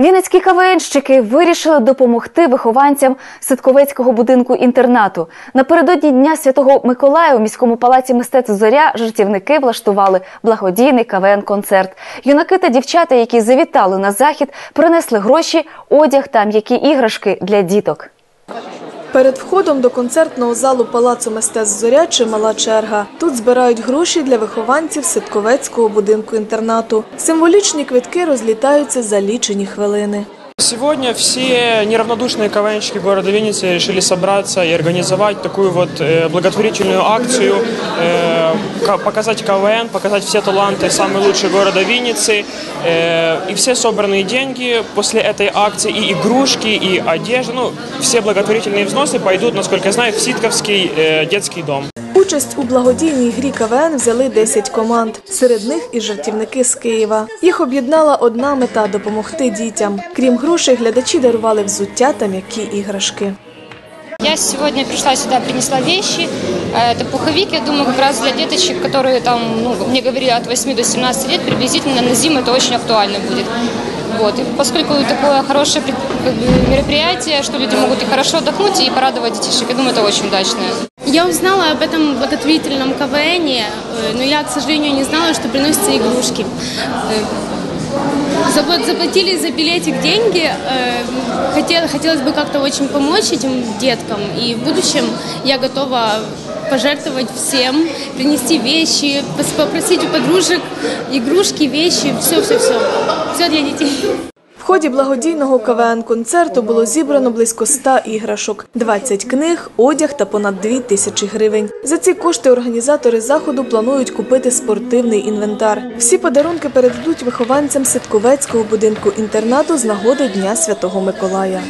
Вінницькі КВНщики вирішили допомогти вихованцям Ситковецького будинку інтернату. Напередодні Дня Святого Миколая у міському палаці мистецтв Зоря жартівники влаштували благодійний КВН-концерт. Юнаки та дівчата, які завітали на захід, принесли гроші, одяг та м'які іграшки для діток. Перед входом до концертного залу Палацу мистецтв Зоря чимала черга. Тут збирають гроші для вихованців Ситковецького будинку інтернату. Символічні квитки розлітаються за лічені хвилини. Сегодня все неравнодушные КВНщики города Винницы решили собраться и организовать такую вот э, благотворительную акцию, э, ка- показать КВН, показать все таланты самые лучшие города Винницы. Э, И все собранные деньги после этой акции, и игрушки, и одежда, ну, все благотворительные взносы пойдут, насколько я знаю, в Ситковский э, детский дом. Участь у благодійній грі КВН взяли 10 команд. Серед них і жартівники з Києва. Їх об'єднала одна мета допомогти дітям. Крім грошей, глядачі дарували взуття та м'які іграшки. Я сегодня пришла сюда, принесла вещи. Э, Это пуховик, я думаю, как раз для деточек, которые там, ну, мне говорили, от 8 до 17 лет, приблизительно на зиму это очень актуально будет. Вот. И поскольку такое хорошее мероприятие, что люди могут и хорошо отдохнуть, и порадовать детишек, я думаю, это очень удачное. Я узнала об этом благотворительном КВН, э, но я, к сожалению, не знала, что приносятся игрушки. Э, запла- Заплатили за билетик деньги. э, хотел- Хотелось бы как-то очень помочь этим деткам. И в будущем я готова пожертвовать всем, принести вещи, попросить у подружек игрушки, вещи, все-все-все. Все для детей. В ході благодійного КВН-концерту було зібрано близько 100 іграшок, 20 книг, одяг та понад 2 тисячі гривень. За ці кошти організатори заходу планують купити спортивний інвентар. Всі подарунки передадуть вихованцям Ситковецького будинку інтернату з нагоди Дня Святого Миколая.